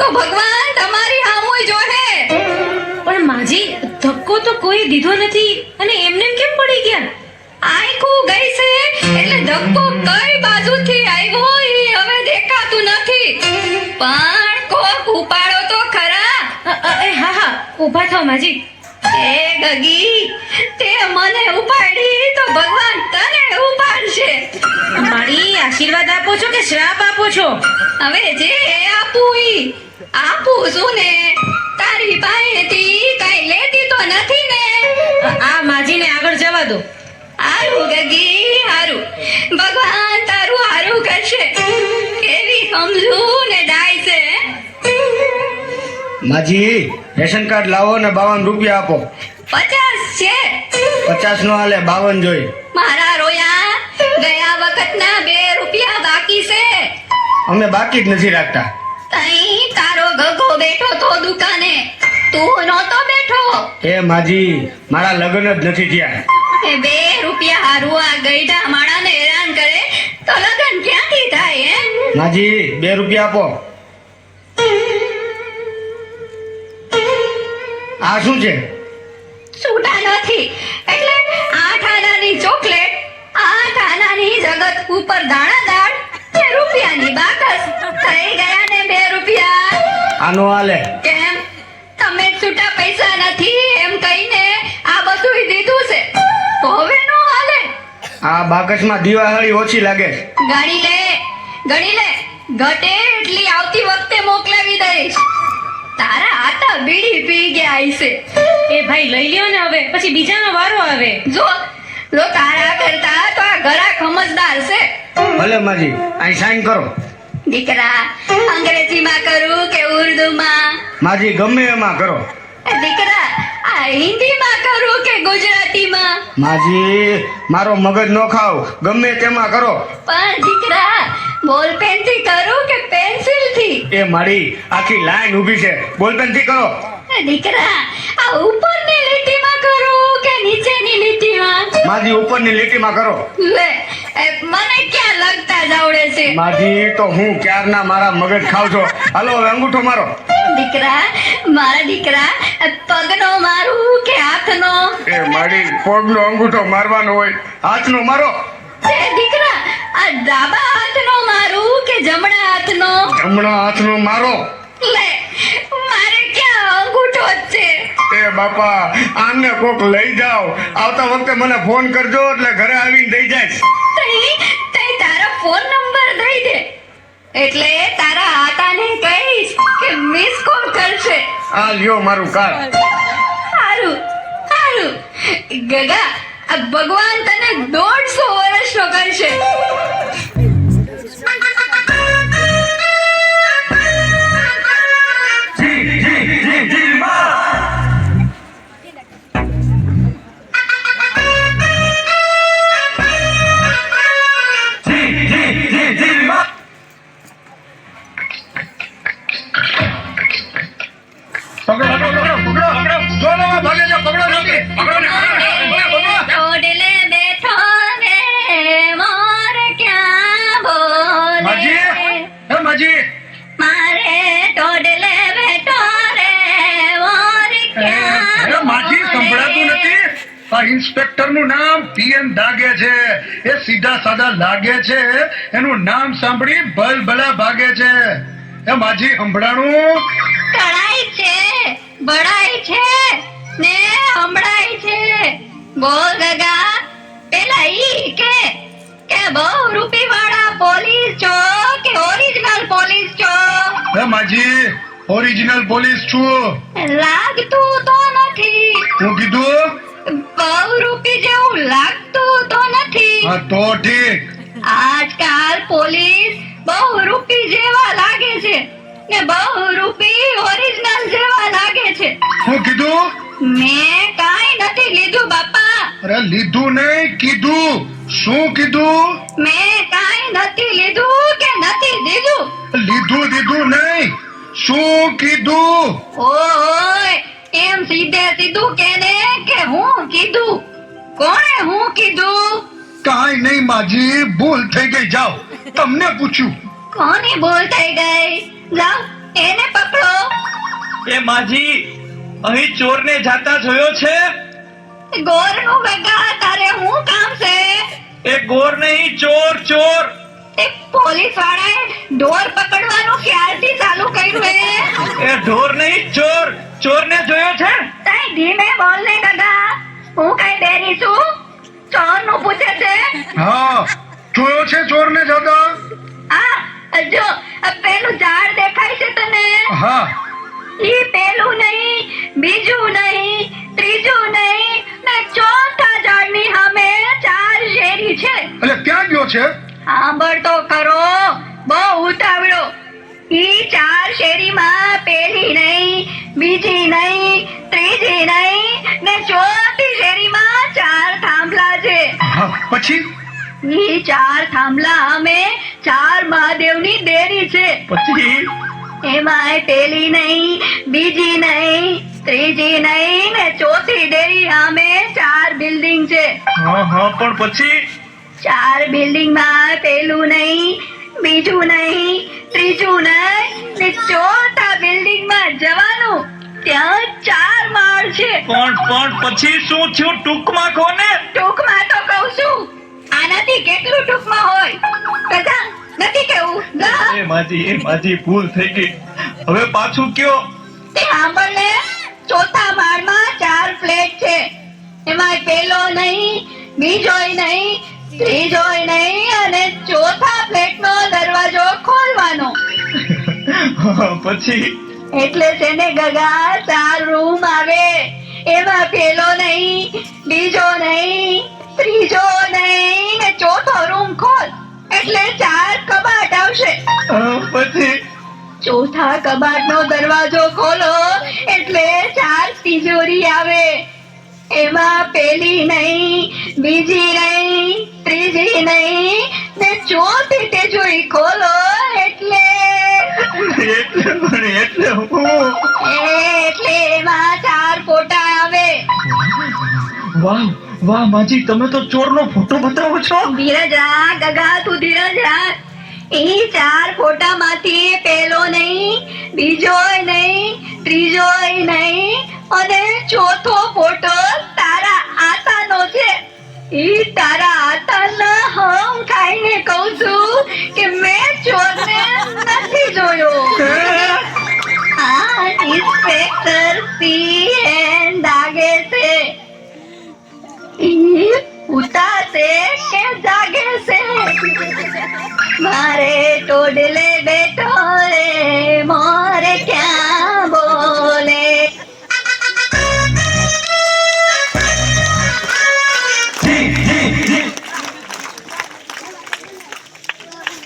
તો ભગવાન તમારી આમું જોહે. પણ માજી ધક્કો તો કોઈ દીધો નથી અને એમને કેમ પડી ગયા? આંખું ગઈ છે એટલે ધક્કો કઈ બાજુથી આવ્યો ઈ હવે દેખાતું નથી. પણ કોક ઉપાડો તો ખરા. એ હા હા ઊભા થાવ માજી. એ ગગી તે મને ઉપાડી તો ભગવાન તને ઉપાડશે. મારી આશીર્વાદ આપો છો કે શ્રાપ આપો છો? હવે જે આપું ઈ આપું છું ને. તારી પાસેથી કઈ લેતી તો નથી ને. આ માજીને આગળ જવા દો. હારું ગગી હારું. ભગવાન તારું હારું કરશે. કેવી સમજુ ને ડાય છે. માજી રેશન કાર્ડ લાવો ને બાવન રૂપિયા આપો. પચાસ છે. પચાસ નો હાલે બાવન જોઈ. મારા રોયા ગયા વખતના બે રૂપિયા બાકી છે. અમે બાકી જ નથી રાખતા. તઈ તારો ગગો બેઠો તો દુકાને. તું નહોતો બેઠો. એ માજી મારા લગ્ન જ નથી થયા. એ બે રૂપિયા હારું આ ગઈઢા માણાને હેરાન કરે તો લગન ક્યાંથી થાય એમ? માજી બે રૂપિયા આપો. આ શું છે? છૂટા નથી. એટલે આઠ આનાની ચોકલેટ આઠ આનાની જગત ઉપર દાણાદાર બે રૂપિયાની બાકસ થઈ ગયા ને બે રૂપિયા આનો હાલે. કેમ? તમે છૂટા પૈસા નથી એમ કહીને આ બધું દીધું છે. તો હવે નો હાલે. આ બાકસમાં દિવાળી ઓછી લાગે. ગાડી લે ગાડી લે. ઘટે એટલી આવતી વખતે મોકલાવી દઈશ. તારા આટા બીડી પી ગયા છે એ ભાઈ લઈ લ્યો ને હવે પછી બીજાનો વારો આવે. જો લો તારા કરતા તો આ ઘરા સમજદાર છે. ભલે માજી અહીં સાઈન કરો. દીકરા અંગ્રેજીમાં કરું કે ઉર્દુમાં માજી ગમે એમાં કરો. દીકરા આ હિન્દીમાં કરો કે ગુજરાતીમાં? માજી મારો મગજ નો ખાવ. ગમે તેમાં કરો. પણ દીકરા બોલ પેનથી કરો કે પેન્સિલથી? એ મારી આખી લાઈન ઊભી છે. બોલપેનથી કરો. દીકરા આ ઉપરની લીટીમાં કરું કે નીચેની લીટીમાં? માજી ઉપરની લીટીમાં કરો. લે એ મને ક્યાં લગતા જ આવડે છે? માજી તો હું ક્યારના મારા મગજ ખાવ છો? હાલો હવે અંગૂઠો મારો. દીકરા મારા દીકરા પગનો મારું કે હાથનો? એ મારી પગનો અંગૂઠો મારવાનો હોય હાથનો મારો. એ દીકરા આ ડાબા હાથનો મારું કે જમણા હાથનો? જમણા હાથનો મારો. લે મારે ક્યાં અંગૂઠો છે? એ બાપા આમને કોક લઈ જાઓ. આવતા વખતે મને ફોન કરજો એટલે ઘરે આવીને દઈ જાય. તઈ તઈ તારા ફોન નંબર દઈ દે. એટલે તારા આતાને કહીશ કે મિસ કોલ કરશે? આ લ્યો મારું કાર્ડ સારું સારું ગગા આ ભગવાન તને દોઢસો નું નામ પીએન ડાગે છે. એ સીધા સાદા લાગે છે. એનું નામ સાંભળી ભલ ભલા ભાગે છે. એ માજી હંભળાણું. કળાઈ છે બળાઈ છે ને હમણાઈ છે. બોલ ગગા પેલા ઈ કે કે બહુ રૂપી વાળા પોલીસ છો કે ઓરિજિનલ પોલીસ છો? એ માજી ઓરિજિનલ પોલીસ છું. લાગતું તો નથી. હું કીધું? બહુ રૂપી જેવું લાગતું તો નથી. હા તો ઠીક. આજકાલ પોલીસ બહુ રૂપી જેવા લાગે છે ને બહુ રૂપી ઓરિજિનલ જેવા લાગે છે. શું કીધું? મેં કાંઈ નથી લીધું બાપા. અરે લીધું નહીં કીધું. શું કીધું? મેં કાંઈ નથી લીધું કે નથી દીધું. લીધું દીધું નહીં. શું કીધું? ઓય એમ સીધે સીધું કે કોણે હું કીધું? કાંઈ નહીં માજી ભૂલ થઈ ગઈ જાઓ. તમને પૂછ્યું. કોની ભૂલ થઈ ગઈ? જાઓ એને પકડો. એ માજી અહીં ચોરને જાતા જોયો છે? ગોરનું બગા તારે હું કામ છે? એ ગોર નહીં ચોર ચોર. એ પોલીસ વાળાએ ઢોર પકડવાનું ક્યારથી ચાલુ કર્યું હે. એ ઢોર નહીં ચોર. ચોરને જોયો છે? તઈ ધીમે બોલ ને ગગા. હું કઈ ડેરી છું? ચોરનું પૂછે છે? હા જોયો છે ચોરને જતો આ જો પેલું ઝાડ દેખાય છે તને? હા. ઈ પેલું નહીં બીજું નહીં ત્રીજું નહીં ને ચોથા ઝાડની સામે ચાર શેરી છે. એટલે ક્યાં ગયો છે? સાંભળ તો કરો બહુ ઉતાવળો. ઈ ચાર શેરીમાં પેલી નહીં બીજી નહીં ત્રીજી નહીં ને ચોથી શેરીમાં ચાર થાંભલા છે પછી ઈ ચાર થાંભલા અમે ચાર મહાદેવની દેરી છે પછી એમાંય પેલી નહીં બીજી નહીં ત્રીજી નહીં ને ચોથી ડેરી અમે ચાર બિલ્ડિંગ છે હા હા પણ પછી ચાર બિલ્ડિંગમાં પેલું નહીં બીજું નહીં ત્રીજું ને ચોથા બિલ્ડિંગમાં જવાનું ત્યાં ચાર માળ છે. પણ પણ પછી શું થયું? ટૂંકમાં કોને? ટૂંકમાં તો કહું છું આનાથી કેટલું ટૂંકમાં હોય? બધા નથી કેવું જા. એ માજી એ માજી ભૂલ થઈ ગઈ. હવે પાછું કયો? તે સાંભળ ને ચોથા માળમાં ચાર ફ્લેટ છે. એમાં પેલો નહીં બીજોય નહીં ત્રીજોય નહીં અને ચોથા ફ્લેટનો દરવાજો ખોલવાનો. પછી? એટલે છે ને ગગા ચાર રૂમ આવે. એમાં પેલો નહીં બીજો નહીં ત્રીજો નહીં ને ચોથો રૂમ ખોલ. એટલે ચાર કબાટ આવશે. પછી? ચોથા કબાટનો દરવાજો ખોલો એટલે ચાર તિજોરી આવે. એમાં પેલી નહીં બીજી નહીં ત્રીજી નહીં ને ચોથી તિજોરી ખોલો એટલે. એટલે પણ એટલે હું? એટલે એમાં ચાર ફોટા આવે. વાહ વાહ માજી તમે તો ચોરનો ફોટો બતાવો છો? ધીરજ રાખ ગગા તું ધીરજ રાખ. એ ચાર ફોટામાંથી પેલો નહીં બીજોય નહીં ત્રીજોય નહીં અને ચોથો ફોટો તારા આસાનો છે. ઈ તારા આતાના હમ ખાઈને કહું છું કે મેં ચોરને નથી જોયો. આ ઇન્સ્પેક્ટર સી એન દાગે છે. ઈ ઉતાસે કે જાગે છે. મારે ટોડલે